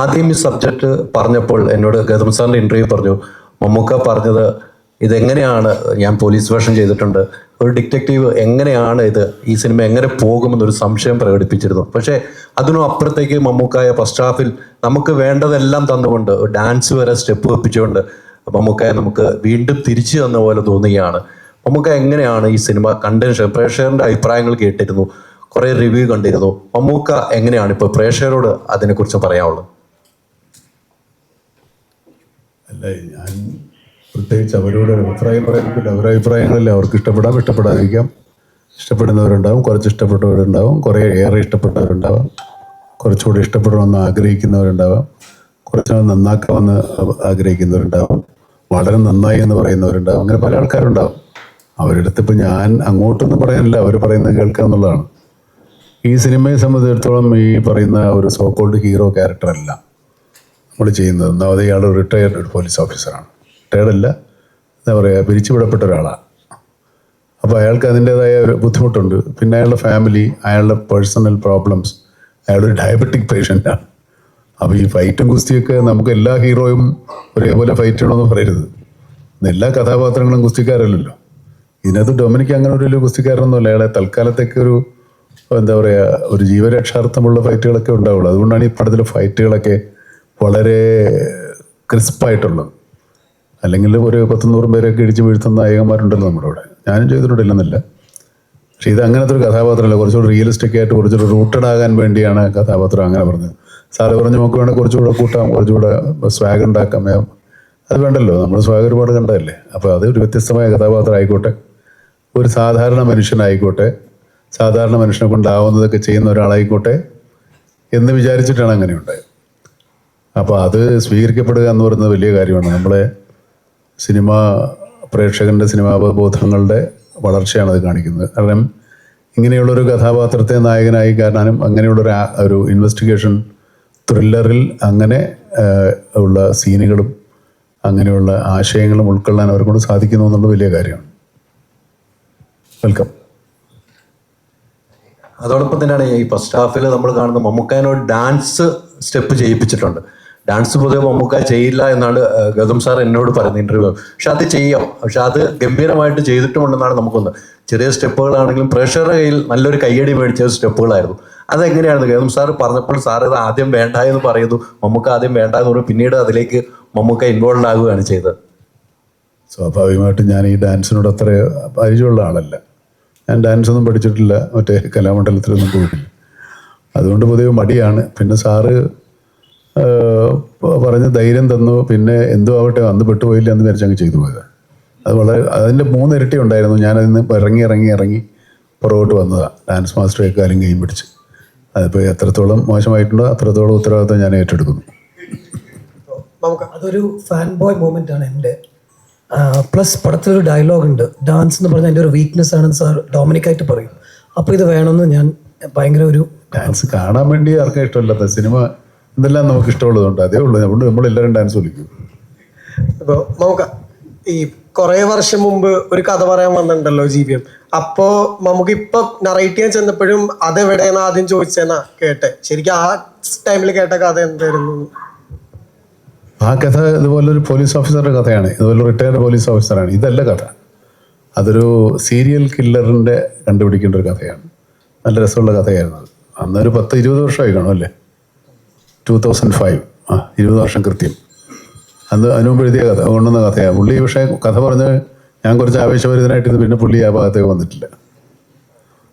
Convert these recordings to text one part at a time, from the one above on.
ആദ്യം ഈ സബ്ജക്റ്റ് പറഞ്ഞപ്പോൾ എന്നോട് ഗൗതം സാറിന്റെ ഇന്റർവ്യൂ പറഞ്ഞു മമ്മൂക്ക പറഞ്ഞത് ഇതെങ്ങനെയാണ് ഞാൻ പോലീസ് വേഷം ചെയ്തിട്ടുണ്ട് ഒരു ഡിറ്റക്റ്റീവ് എങ്ങനെയാണ് ഇത് ഈ സിനിമ എങ്ങനെ പോകുമെന്നൊരു സംശയം പ്രകടിപ്പിച്ചിരുന്നു. പക്ഷേ അതിനും അപ്പുറത്തേക്ക് മമ്മൂക്കായ ഫസ്റ്റ് ഹാഫിൽ നമുക്ക് വേണ്ടതെല്ലാം തന്നുകൊണ്ട് ഡാൻസ് വരെ സ്റ്റെപ്പ് വെപ്പിച്ചുകൊണ്ട് മമ്മൂക്കായ നമുക്ക് വീണ്ടും തിരിച്ചു തന്ന പോലെ തോന്നുകയാണ്. മമ്മൂക്ക എങ്ങനെയാണ് ഈ സിനിമ കണ്ടൻഷൻ പ്രേക്ഷകരുടെ അഭിപ്രായങ്ങൾ കേട്ടിരുന്നു കുറേ റിവ്യൂ കണ്ടിരുന്നു. മമ്മൂക്ക എങ്ങനെയാണ് ഇപ്പോൾ പ്രേക്ഷകരോട് അതിനെക്കുറിച്ച് പറയാനുള്ളത് അല്ല ഞാൻ പ്രത്യേകിച്ച് അവരോട് അഭിപ്രായം പറയാനില്ല അവരുടെ അഭിപ്രായങ്ങളല്ലേ. അവർക്ക് ഇഷ്ടപ്പെടാം ഇഷ്ടപ്പെടാതിരിക്കാം. ഇഷ്ടപ്പെടുന്നവരുണ്ടാവും കുറച്ച് ഇഷ്ടപ്പെട്ടവരുണ്ടാവും കുറേ ഏറെ ഇഷ്ടപ്പെട്ടവരുണ്ടാവാം കുറച്ചുകൂടി ഇഷ്ടപ്പെടണമെന്ന് ആഗ്രഹിക്കുന്നവരുണ്ടാവാം കുറച്ചുകൂടി നന്നാക്കാമെന്ന് ആഗ്രഹിക്കുന്നവരുണ്ടാവും വളരെ നന്നായി എന്ന് പറയുന്നവരുണ്ടാവും അങ്ങനെ പല ആൾക്കാരുണ്ടാവും. അവരുടെ അടുത്ത് ഇപ്പം ഞാൻ അങ്ങോട്ടൊന്നും പറയാനില്ല അവർ പറയുന്നത് കേൾക്കുക എന്നുള്ളതാണ്. ഈ സിനിമയെ സംബന്ധിച്ചിടത്തോളം ഈ പറയുന്ന ഒരു സോക്കോൾഡ് ഹീറോ ക്യാരക്ടറല്ല നമ്മൾ ചെയ്യുന്നത്. ഒന്നാമത് ഇയാൾ റിട്ടയർഡ് പോലീസ് ഓഫീസറാണ് റിട്ടയർഡല്ല എന്താ പറയുക പിരിച്ചുവിടപ്പെട്ട ഒരാളാണ്. അപ്പോൾ അയാൾക്ക് അതിന്റേതായ ബുദ്ധിമുട്ടുണ്ട്. പിന്നെ അയാളുടെ ഫാമിലി അയാളുടെ പേഴ്സണൽ പ്രോബ്ലംസ് അയാളൊരു ഡയബറ്റിക് പേഷ്യന്റാണ് അപ്പോൾ ഈ ഫൈറ്റും കുസ്തിയൊക്കെ നമുക്ക് എല്ലാ ഹീറോയും ഒരേപോലെ ഫൈറ്റ് ചെയ്യണമെന്ന് പറയരുത്. എല്ലാ കഥാപാത്രങ്ങളും കുസ്തിക്കാരല്ലല്ലോ ഇതിനകത്ത് ഡൊമിനിക്ക് അങ്ങനെ ഒരു വലിയ കുസ്തിക്കാരനൊന്നുമല്ല അയാളെ തൽക്കാലത്തേക്ക് ഒരു എന്താ പറയുക ഒരു ജീവരക്ഷാർത്ഥമുള്ള ഫൈറ്റുകളൊക്കെ ഉണ്ടാവുള്ളൂ. അതുകൊണ്ടാണ് ഈ പടത്തിലെ ഫൈറ്റുകളൊക്കെ വളരെ ക്രിസ്പായിട്ടുള്ളത് അല്ലെങ്കിൽ ഒരു പത്തുനൂറും പേരൊക്കെ ഇടിച്ച് വീഴ്ത്തുന്ന നായകന്മാരുണ്ടല്ലോ നമ്മുടെ ഇവിടെ ഞാനും ചെയ്തിട്ടുണ്ടല്ലെന്നല്ല പക്ഷെ ഇത് അങ്ങനത്തെ ഒരു കഥാപാത്രമല്ല. കുറച്ചുകൂടി റിയലിസ്റ്റിക് ആയിട്ട് കുറച്ചുകൂടി റൂട്ടഡ് ആകാൻ വേണ്ടിയാണ് കഥാപാത്രം അങ്ങനെ പറഞ്ഞത്. സാറ് പറഞ്ഞു നമുക്ക് വേണമെങ്കിൽ കുറച്ചുകൂടെ കൂട്ടാം കുറച്ചുകൂടെ സ്വാഗ് ഉണ്ടാക്കാം അത് വേണ്ടല്ലോ. നമ്മൾ സ്വാഗ് ഒരുപാട് കണ്ടതല്ലേ? അപ്പോൾ അത് ഒരു വ്യത്യസ്തമായ കഥാപാത്രം ആയിക്കോട്ടെ. ഒരു സാധാരണ മനുഷ്യനായിക്കോട്ടെ സാധാരണ മനുഷ്യനെ കൊണ്ടാവുന്നതൊക്കെ ചെയ്യുന്ന ഒരാളായിക്കോട്ടെ എന്ന് വിചാരിച്ചിട്ടാണ് അങ്ങനെ ഉണ്ടായത് അപ്പോൾ അത് സ്വീകരിക്കപ്പെടുക എന്ന് പറയുന്നത് വലിയ കാര്യമാണ്. നമ്മളെ സിനിമ പ്രേക്ഷകന്റെ സിനിമാബോധങ്ങളുടെ വളർച്ചയാണ് അത് കാണിക്കുന്നത്. കാരണം ഇങ്ങനെയുള്ളൊരു കഥാപാത്രത്തെ നായകനായി കാരണാനും അങ്ങനെയുള്ളൊരു ഒരു ഇൻവെസ്റ്റിഗേഷൻ ത്രില്ലറിൽ അങ്ങനെ ഉള്ള സീനുകളും അങ്ങനെയുള്ള ആശയങ്ങളും ഉൾക്കൊള്ളാൻ അവർക്കൊണ്ട് സാധിക്കുന്നു എന്നുള്ളത് വലിയ കാര്യമാണ്. വെൽക്കം അതോടൊപ്പം തന്നെയാണ് ഈ ഫസ്റ്റ് ഹാഫിൽ നമ്മൾ കാണുന്ന മമ്മൂക്കാനോട് ഡാൻസ് സ്റ്റെപ്പ് ചെയ്യിപ്പിച്ചിട്ടുണ്ട്. ഡാൻസ് പൊതുവെ മമ്മൂക്ക ചെയ്യില്ല എന്നാണ് ഗൗതം സാർ എന്നോട് പറയുന്നത് ഇന്റർവ്യൂ പക്ഷെ അത് ചെയ്യാം. പക്ഷെ അത് ഗംഭീരമായിട്ട് ചെയ്തിട്ടുമുണ്ടെന്നാണ് നമുക്കൊന്ന് ചെറിയ സ്റ്റെപ്പുകളാണെങ്കിലും പ്രേക്ഷകരുടെ കയ്യിൽ നല്ലൊരു കയ്യടി മേടിച്ച സ്റ്റെപ്പുകളായിരുന്നു. അതെങ്ങനെയായിരുന്നു ഗൗതം സാർ പറഞ്ഞപ്പോൾ സാർ ഇത് ആദ്യം വേണ്ട എന്ന് പറയുന്നു. മമ്മൂക്ക ആദ്യം വേണ്ട എന്ന് പറഞ്ഞു. പിന്നീട് അതിലേക്ക് മമ്മൂക്ക ഇൻവോൾവ് ആകുകയാണ് ചെയ്തത്. സ്വാഭാവികമായിട്ടും ഞാൻ ഈ ഡാൻസിനോട് അത്ര പരിചയമുള്ള ആളല്ല. ഞാൻ ഡാൻസ് ഒന്നും പഠിച്ചിട്ടില്ല. മറ്റേ കലാമണ്ഡലത്തിലൊന്നും പോയിട്ടില്ല. അതുകൊണ്ട് പൊതുവെ മടിയാണ്. പിന്നെ സാറ് പറഞ്ഞ് ധൈര്യം തന്നു. പിന്നെ എന്തോ ആവട്ടെ അന്ന് പെട്ടുപോയില്ല എന്ന് വിചാരിച്ച് അങ്ങ് ചെയ്തു പോയത്. അത് വളരെ അതിന്റെ മൂന്നിരട്ടി ഉണ്ടായിരുന്നു. ഞാനതിൽ നിന്ന് ഇറങ്ങി ഇറങ്ങി ഇറങ്ങി പുറകോട്ട് വന്നതാണ് ഡാൻസ് മാസ്റ്ററെ കാര്യം കൈയും പിടിച്ച്. അതിപ്പോൾ എത്രത്തോളം മോശമായിട്ടുണ്ടോ അത്രത്തോളം ഉത്തരവാദിത്വം ഞാൻ ഏറ്റെടുക്കുന്നു. നമുക്ക് അതൊരു ഫാൻ ബോയ് മൂമെന്റ് ആണ് എന്റെ. പ്ലസ് പടത്തിലൊരു ഡയലോഗ് ഉണ്ട്. ഡാൻസ് എന്ന് പറഞ്ഞാൽ എന്റെ ഒരു വീക്ക്നെസ് ആണെന്ന് സാർ ഡോമിനിക് ആയിട്ട് പറയും. അപ്പോൾ ഇത് വേണമെന്ന് ഞാൻ ഭയങ്കര ഒരു ഡാൻസ് കാണാൻ വേണ്ടി ആർക്കും ഇഷ്ടമില്ലാത്ത? സിനിമ എന്തെല്ലാം നമുക്ക് ഇഷ്ടമുള്ളതുകൊണ്ട് അതേ ഉള്ളൂ. അതുകൊണ്ട് നമ്മളെല്ലാവരും ഡാൻസ് കളിക്കും. അപ്പോൾ നമുക്ക് ഈ കുറേ വർഷം മുമ്പ് ഒരു കഥ പറയാൻ വന്നിട്ടുണ്ടല്ലോ ജീവിയം. അപ്പോ നമുക്ക് ഇപ്പൊ നറേറ്റ് ചെയ്യാൻ ചെന്നപ്പോഴും അതെവിടെയെന്ന് ആദ്യം ചോദിച്ചെന്നാ കേട്ടെ. ശരിക്കും ആ ടൈമിൽ കേട്ട കഥ എന്തായിരുന്നു? ആ കഥ ഇതുപോലൊരു പോലീസ് ഓഫീസറുടെ കഥയാണ്. ഇതുപോലെ റിട്ടയർഡ് പോലീസ് ഓഫീസറാണ് ഇതല്ല കഥ. അതൊരു സീരിയൽ കില്ലറിന്റെ കണ്ടുപിടിക്കേണ്ട ഒരു കഥയാണ്. നല്ല രസമുള്ള കഥയായിരുന്നു അത്. അന്നൊരു പത്ത് ഇരുപത് വർഷമായി കാണും അല്ലേ? ടൂ തൗസൻഡ് ഫൈവ് ആ ഇരുപത് വർഷം കൃത്യം. അന്ന് അതിനുമുമ്പ് എഴുതിയ കഥ കൊണ്ടുവന്ന കഥയാണ് പുള്ളി പക്ഷേ കഥ പറഞ്ഞ് ഞാൻ കുറച്ച് ആവേശഭരിതനായിട്ടിരുന്നു പിന്നെ പുള്ളി ആ ഭാഗത്തേക്ക് വന്നിട്ടില്ല.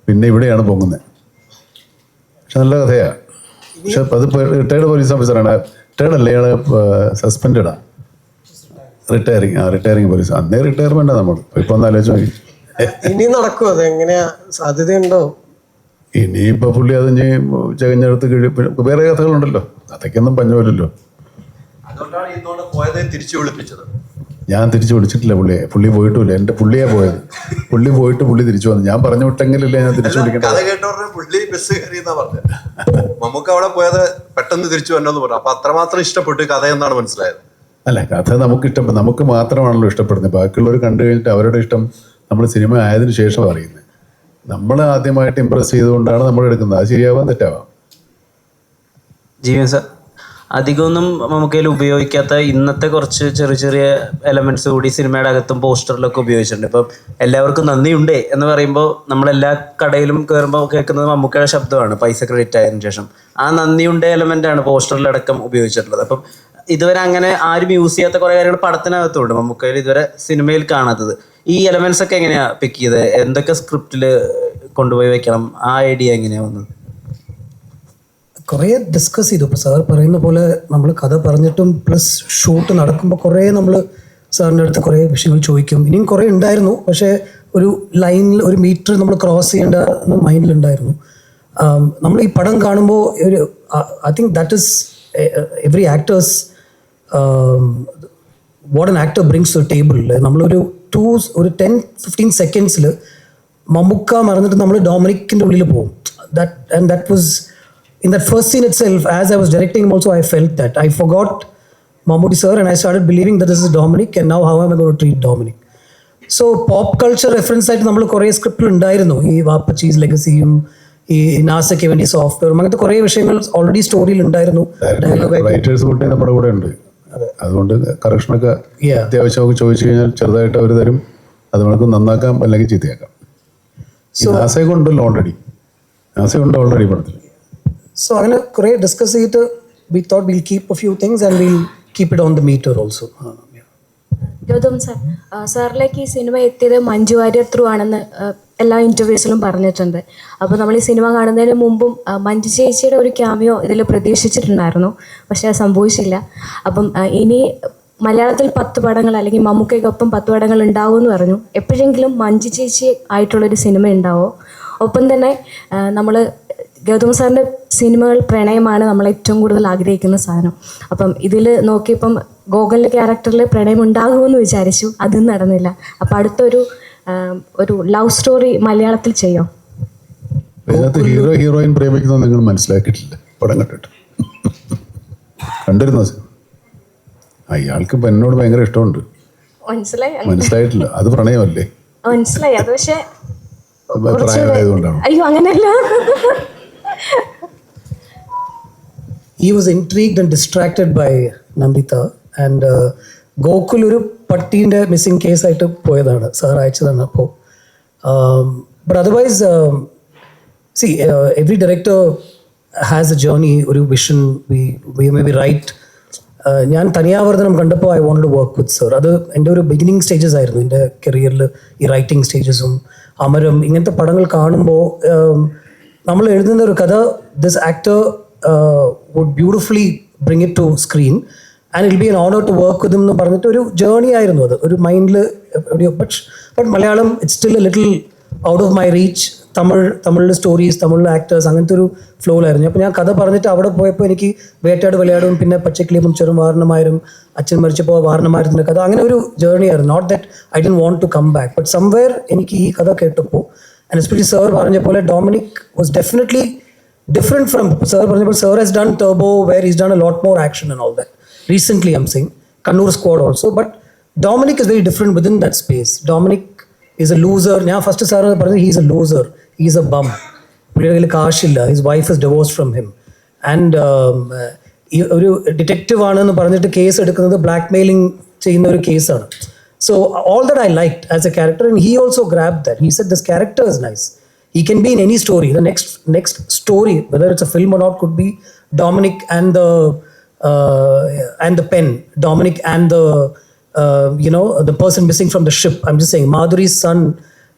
പിന്നെ ഇവിടെയാണ് പൊങ്ങുന്നത് പക്ഷെ നല്ല കഥയാണ് പക്ഷെ അത് റിട്ടയർഡ് പോലീസ് ഓഫീസറാണ് റിട്ടയർഡ് അല്ല ഇയാൾ സസ്പെൻഡാണ് റിട്ടയറിങ് ആ. റിട്ടയറിങ് പോലീസ് അന്നേ റിട്ടയർമെന്റാണ് നമ്മൾ ഇപ്പൊ ഒന്ന് ആലോചിച്ച് നോക്കി. ഇനി നടക്കുമോ അത് എങ്ങനെയാ സാധ്യതയുണ്ടോ? ഇനിയിപ്പോ പുള്ളി അത് ഇനി ചകഞ്ഞെടുത്ത് കിഴി വേറെ കഥകളുണ്ടല്ലോ. അതൊക്കെയൊന്നും പഞ്ഞുപോലല്ലോ പോയതെ തിരിച്ചു വിളിപ്പിച്ചത്. ഞാൻ തിരിച്ചു വിളിച്ചിട്ടില്ല പുള്ളിയെ. പുള്ളി പോയിട്ടുമില്ല. എന്റെ പുള്ളിയെ പോയത്. പുള്ളി പോയിട്ട് പുള്ളി തിരിച്ചു വന്നു. ഞാൻ പറഞ്ഞു വിട്ടെങ്കിലല്ലേ ഞാൻ തിരിച്ചു നമുക്ക് അവിടെ പോയത് പെട്ടെന്ന് തിരിച്ചു വരണമെന്ന് പറഞ്ഞു. അപ്പൊ അത്രമാത്രം ഇഷ്ടപ്പെട്ടു കഥ എന്നാണ് മനസ്സിലായത്. അല്ല കഥ നമുക്ക് ഇഷ്ടം നമുക്ക് മാത്രമാണല്ലോ ഇഷ്ടപ്പെടുന്നത്. ബാക്കിയുള്ളവർ കണ്ടു കഴിഞ്ഞിട്ട് അവരുടെ ഇഷ്ടം നമ്മൾ സിനിമ ആയതിനു ശേഷം അറിയുന്നത്. നമ്മൾ ആദ്യമായിട്ട് ഇമ്പ്രസ് ചെയ്തുകൊണ്ടാണ് നമ്മൾ എടുക്കുന്നത്. അത് ശരിയാവാൻ തെറ്റാവാം? ജീവൻ സാർ അധികമൊന്നും നമുക്ക് ഉപയോഗിക്കാത്ത ഇന്നത്തെ കുറച്ച് ചെറിയ ചെറിയ എലമെന്റ്സ് കൂടി സിനിമയുടെ അകത്തും പോസ്റ്ററിലൊക്കെ ഉപയോഗിച്ചിട്ടുണ്ട്. ഇപ്പം എല്ലാവർക്കും നന്ദിയുണ്ട് എന്ന് പറയുമ്പോൾ നമ്മൾ എല്ലാ കടയിലും കയറുമ്പോൾ കേൾക്കുന്നത് മമ്മൂക്കയുടെ ശബ്ദമാണ് പൈസ ക്രെഡിറ്റ് ആയതിനു ശേഷം. ആ നന്ദിയുണ്ട് എലമെന്റ് ആണ് പോസ്റ്ററിലടക്കം ഉപയോഗിച്ചിട്ടുള്ളത്. അപ്പം ഇതുവരെ അങ്ങനെ ആരും യൂസ് ചെയ്യാത്ത കുറേ കാര്യങ്ങൾ പടത്തിനകത്തുണ്ട്. മമ്മൂക്കയിൽ ഇതുവരെ സിനിമയിൽ കാണാത്തത്. ഈ എലമെന്റ്സ് ഒക്കെ എങ്ങനെയാ പിക്ക് ചെയ്തത് എന്തൊക്കെ സ്ക്രിപ്റ്റിൽ കൊണ്ടുപോയി വെക്കണം? ആ ഐഡിയ എങ്ങനെയാ വന്നത്? കുറേ ഡിസ്കസ് ചെയ്തു. ഇപ്പോൾ സാർ പറയുന്ന പോലെ നമ്മൾ കഥ പറഞ്ഞിട്ടും പ്ലസ് ഷൂട്ട് നടക്കുമ്പോൾ കുറേ നമ്മൾ സാറിന്റെ അടുത്ത് കുറേ വിഷയങ്ങൾ ചോദിക്കും. ഇനിയും കുറേ ഉണ്ടായിരുന്നു. പക്ഷേ ഒരു ലൈനിൽ ഒരു മീറ്റർ നമ്മൾ ക്രോസ് ചെയ്യേണ്ട മൈൻഡിലുണ്ടായിരുന്നു നമ്മൾ ഈ പടം കാണുമ്പോൾ ഒരു I think that is every actors what an actor brings to table നമ്മളൊരു ടു ഒരു ടെൻ ഫിഫ്റ്റീൻ സെക്കൻഡ്സിൽ മമ്മുക്ക മറന്നിട്ട് നമ്മൾ ഡൊമിനിക്കിന്റെ ഉള്ളിൽ പോകും that and that was in that first scene itself as I was directing also I felt that I forgot got I started believing that this is Dominic and now how am I going to treat Dominic? So pop culture reference ആയിട്ട് നമ്മൾ കുറേ സ്ക്രിപ്റ്റിൽ ഉണ്ടായിരുന്നു. ഈ വാപ്പച്ചീസ് ലെഗസിയും ഈ നാസയ്ക്ക് വേണ്ടി സോഫ്റ്റ്വെയറും അങ്ങനത്തെ കുറേ വിഷയങ്ങൾ ഓൾറെഡി സ്റ്റോറിയിൽ ഉണ്ടായിരുന്നു. ഡയലോഗ് റൈറ്റേഴ്സ് കൂട്ടി നമ്മുടെ കൂടെ ഉണ്ട് അതുകൊണ്ട് കറക്ഷനൊക്കെ. അത്യാവശ്യമൊക്കെ ചോദിച്ചു കഴിഞ്ഞാൽ ചെറുതായിട്ട് അവർ തരും. അത് നമുക്ക് നന്നാക്കാം അല്ലെങ്കിൽ ചീത്തയാക്കാം. ഉണ്ടല്ലോ ഓൾറെഡി നാസയുണ്ട് ഓൾറെഡി പടത്തിൽ സോ അങ്ങനെ കുറേ ഡിസ്കസ് ചെയ്തിട്ട് we thought we'll keep a few things and we'll keep it on the meter also Gautham sir സാറിലേക്ക് ഈ സിനിമ എത്തിയത് മഞ്ജു വാര്യർ ത്രൂ ആണെന്ന് എല്ലാ ഇന്റർവ്യൂസിലും പറഞ്ഞിട്ടുണ്ട്. അപ്പോൾ നമ്മൾ ഈ സിനിമ കാണുന്നതിന് മുമ്പും മഞ്ജു ചേച്ചിയുടെ ഒരു ക്യാമിയോ ഇതിൽ പ്രതീക്ഷിച്ചിട്ടുണ്ടായിരുന്നു. പക്ഷേ അത് സംഭവിച്ചില്ല. അപ്പം ഇനി മലയാളത്തിൽ പത്ത് പടങ്ങൾ അല്ലെങ്കിൽ മമ്മൂക്കയ്ക്കൊപ്പം പത്ത് പടങ്ങൾ ഉണ്ടാവും എന്ന് പറഞ്ഞു. എപ്പോഴെങ്കിലും മഞ്ജു ചേച്ചി ആയിട്ടുള്ളൊരു സിനിമ ഉണ്ടാവോ? ഒപ്പം തന്നെ നമ്മൾ ഗൗതം സാറിന്റെ സിനിമകൾ പ്രണയമാണ് നമ്മൾ ഏറ്റവും കൂടുതൽ ആഗ്രഹിക്കുന്ന സാധനം. അപ്പം ഇതിൽ നോക്കിയപ്പം ഗോകുലിന്റെ ക്യാരക്ടറിൽ പ്രണയം ഉണ്ടാകുമെന്ന് വിചാരിച്ചു. അതും നടന്നില്ല. അപ്പം അടുത്തൊരു ഒരു ലവ് സ്റ്റോറി മലയാളത്തിൽ ചെയ്യോ? അതിനകത്ത് ഹീറോ ഹീറോയിൻ പ്രേമിക്കുന്നത് നിങ്ങൾ മനസ്സിലാക്കിയിട്ടില്ല? പടം കണ്ടിട്ട്. കണ്ടിരുന്നോ? അയാൾക്ക് ഇപ്പം എന്നോട് ഭയങ്കര ഇഷ്ടമുണ്ട്. മനസ്സിലായി. മനസ്സിലായിട്ടില്ല. അത് പ്രണയമല്ലേ? മനസ്സിലായി. അത് പക്ഷേ ഹി അയ്യോ അങ്ങനെയല്ല. He was intrigued and distracted by Nandita and uh, Gokul ഒരു പട്ടീന്റെ മിസ്സിങ് കേസായിട്ട് പോയതാണ്. സാർ അയച്ചതാണ് അപ്പോൾ but otherwise see every director has a journey ഒരു vision we we may be right ഞാൻ തനിയാവർദ്ധനം കണ്ടപ്പോൾ I want to work with sir അത് എന്റെ ഒരു ബിഗിനിങ് സ്റ്റേജസ് ആയിരുന്നു. എന്റെ കരിയറിൽ ഈ റൈറ്റിംഗ് സ്റ്റേജസും അമരം ഇങ്ങനത്തെ പടങ്ങൾ കാണുമ്പോൾ നമ്മൾ എഴുതുന്ന ഒരു കഥ this actor would beautifully bring it to screen and I'll be an honour to work with എന്ന് പറഞ്ഞിട്ട് ഒരു ജേർണി ആയിരുന്നു അത്. ഒരു മൈൻഡിൽ എവിടെയോ. But but Malayalam it's still a little out of my reach Tamil തമിഴിലെ സ്റ്റോറീസ് തമിഴിലെ ആക്ടേഴ്സ് അങ്ങനത്തെ ഒരു ഫ്ലോയിലായിരുന്നു അപ്പോൾ ഞാൻ കഥ പറഞ്ഞിട്ട് അവിടെ പോയപ്പോൾ എനിക്ക് വേട്ടയാട് വിളയാടും പിന്നെ പച്ചക്കിളിയും ചെറും വാരണമാരും അച്ഛൻ മരിച്ചപ്പോൾ വാരണമാരത്തിന്റെ കഥ. അങ്ങനെ ഒരു ജേർണി ആയിരുന്നു. Not that I done want to come back but somewhere എനിക്ക് ഈ കഥ കേട്ടപ്പോൾ ആൻഡ് എസ്പെഷ്യലി സാർ പറഞ്ഞ പോലെ Dominic was definitely different from sir പറഞ്ഞപ്പോൾ sir has done done where is done a lot more action and all that recently i'm saying kannur squad also but dominic is very different within that space dominic is a loser ഞാൻ first sir പറഞ്ഞത് he's a loser he's a bum പുള്ളിയുടെ കയ്യിൽ കാശില്ല his wife is divorce from him and ഈ ഒരു detective ആണെന്ന് പറഞ്ഞിട്ട് case എടുക്കുന്നത് ബ്ലാക്ക് മെയിലിംഗ് ചെയ്യുന്ന ഒരു കേസാണ് so all that I like as a character and he also grab that he set this character is nice he can be in any story the next next story whether it's a film or not could be dominic and the uh, and the pen dominic and the uh, you know the person missing from the ship i'm just saying madhuri's son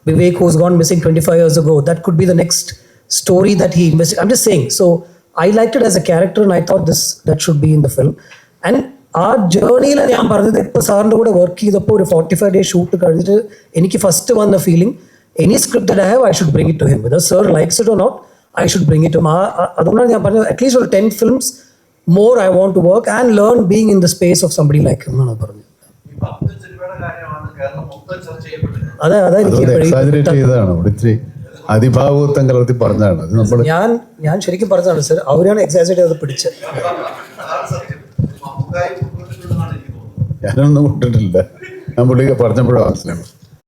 vivek who's gone missing 25 years ago that could be the next story that he missed i'm just saying so i liked it as a character and i thought this that should be in the film and ആ ജേർണിയിൽ ഞാൻ പറഞ്ഞത് ഇപ്പോൾ സാറിന്റെ കൂടെ work ചെയ്തപ്പോൾ ഒരു forty five day shoot കഴിഞ്ഞിട്ട് എനിക്ക് ഫസ്റ്റ് വന്ന feeling any script I have I should bring it to him with sir likes it or not I should bring it ആ- അതുകൊണ്ടാണ് ഞാൻ പറഞ്ഞത് അറ്റ്ലീസ്റ്റ് ഒരു ten films more I want to work and learn being in the space of somebody like എന്നാണ് പറഞ്ഞത്. അതെ അതെ എനിക്ക് കലർത്തി പറഞ്ഞതാണ്. അത് നമ്മൾ ഞാൻ ഞാൻ ശരിക്കും പറഞ്ഞതാണ് സർ അവരാണ് എക്സാജറേറ്റ് അത് പിടിച്ചത് ഞാനൊന്നും കൊണ്ടിട്ടില്ല. ഞാൻ പുള്ളിക്ക് പറഞ്ഞപ്പോഴാണ് മനസ്സിലാവും